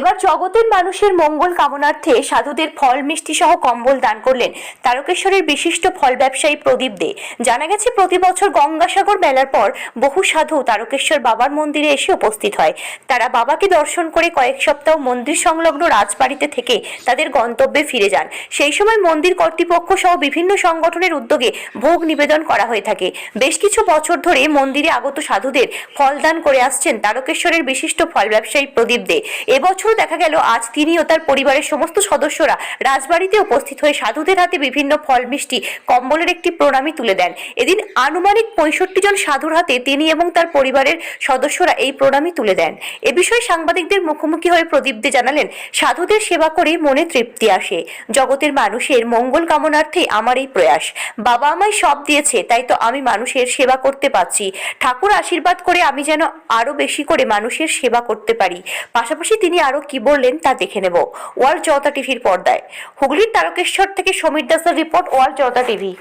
এবার জগতের মানুষের মঙ্গল কামনার্থে সাধুদের ফল মিষ্টি সহ কম্বল দান করলেন তারকেশ্বরের বিশিষ্ট ফল ব্যবসায়ী প্রদীপ দে। জানা গেছে, প্রতি বছর গঙ্গাসাগর মেলার পর বহু সাধু তারকেশ্বর বাবার মন্দিরে এসে উপস্থিত হয়। তারা বাবাকে দর্শন করে কয়েক সপ্তাহ মন্দির সংলগ্ন রাজবাড়িতে থেকে তাদের গন্তব্যে ফিরে যান। সেই সময় মন্দির কর্তৃপক্ষ সহ বিভিন্ন সংগঠনের উদ্যোগে ভোগ নিবেদন করা হয়ে থাকে। বেশ কিছু বছর ধরে মন্দিরে আগত সাধুদের ফলদান করে আসছেন তারকেশ্বরের বিশিষ্ট ফল ব্যবসায়ী প্রদীপ দে। এবছর দেখা গেল, আজ তিনি ও তার পরিবারের সমস্ত সদস্যরা রাজবাড়িতে উপস্থিত হয়ে সাধুদের হাতে বিভিন্ন ফল, মিষ্টি, কম্বলের একটি প্রণামী তুলে দেন। এদিন আনুমানিক পঁয়ষট্টি জন সাধুর হাতে তিনি এবং তার পরিবারের সদস্যরা এই প্রণামী তুলে দেন। এ বিষয়ে সাংবাদিকদের মুখোমুখি হয়ে প্রদীপ দে জানালেন, সাধুদের সেবা করে মনে তৃপ্তি আসে। জগতের মানুষের মঙ্গল কামনার্থে আমার এই প্রয়াস। বাবা আমায় সব দিয়েছে, তাই তো আমি মানুষের সেবা করতে পারছি। ঠাকুর আশীর্বাদ করে আমি যেন আরও বেশি করে মানুষের সেবা করতে পারি। পাশাপাশি তিনি আরও কি বললেন তা দেখে নেব। ওয়ার্ল্ড জনতা টিভির পর্দায়। হুগলির তারকেশ্বর থেকে সমীর দাসের রিপোর্ট ওয়ার্ল্ড জনতা টিভি।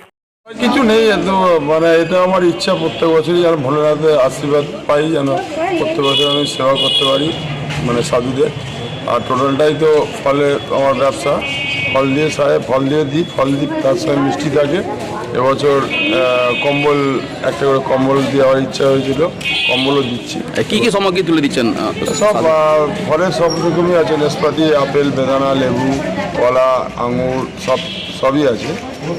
কিছু নেই মানে এটা আমার ইচ্ছা প্রত্যেক বছরই যেন ভোলেনাথের আশীর্বাদ পাই যেন প্রত্যেক বছর আমি সেবা করতে পারি মানে সাধুদের। আর টোটালটাই তো ফলে আমার ব্যবসা। ফল দিয়ে সাহেব, ফল দিয়ে দিই ফল দিই তার সঙ্গে মিষ্টি থাকে। এবছর কম্বল একটা করে কম্বল দেওয়ার ইচ্ছা হয়েছিল কম্বলও দিচ্ছি। কি কি সামগ্রী তুলে দিচ্ছেন সব ফলের সব রকমই আছে নাশপাতি আপেল বেদানা লেবু কলা আঙুর সব সবই আছে।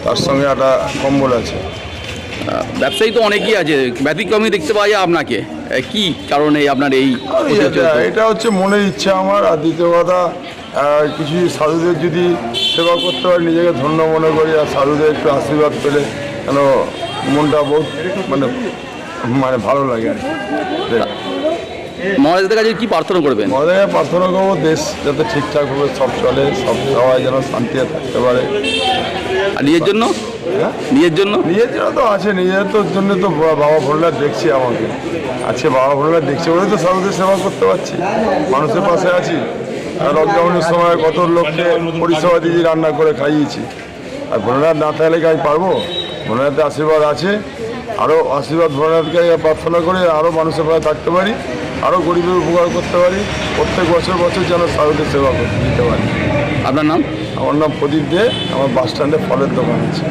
তার সঙ্গে একটা কম্বল আছে। ব্যবসায়ী তো অনেকই আছে ব্যতিক্রমী দেখতে পাওয়া যায় আপনাকে। কি কারণে আপনার এই এটা হচ্ছে মনের ইচ্ছা আমার আর দ্বিতীয় কথা কিছু সাধুদের যদি সেবা করতে পারি নিজেকে ধন্য মনে করি আর সাধুদের একটু আশীর্বাদ পেলে কেন মনটা বহুত মানে মানে ভালো লাগে আর মহারাজদের কাছে কি প্রার্থনা করবেন? আমাদের প্রার্থনা করব দেশ যাতে ঠিকঠাকভাবে সব চলে সব সবাই যেন শান্তিতে থাকতে পারে। আর নিজের জন্য? হ্যাঁ? নিজের জন্য? নিজের জন্য তো আছে নিজের তো জন্য তো বাবা ভোলার দেখছি আমাকে। আজকে বাবা ভোলার দেখছে বলে তো সাধুদের সেবা করতে পারছি। মানুষের পাশে আছি। লকডাউনের সময় কত লোককে পরিষেবা দিয়ে রান্না করে খাইয়েছি। আর ভোলেনাথ না থাকলে কি আমি পারব? ভোলেনাথের আশীর্বাদ আছে। আরও আশীর্বাদ ভোলেনাথকে প্রার্থনা করে আরও মানুষের পাশে থাকতে পারি আরও গরিবের উপকার করতে পারি। প্রত্যেক বছর বছর যেন সাধুদের সেবা করতে দিতে পারি। আপনার নাম? আমার নাম প্রদীপ দে আমার বাস স্ট্যান্ডে ফলের দোকান আছে।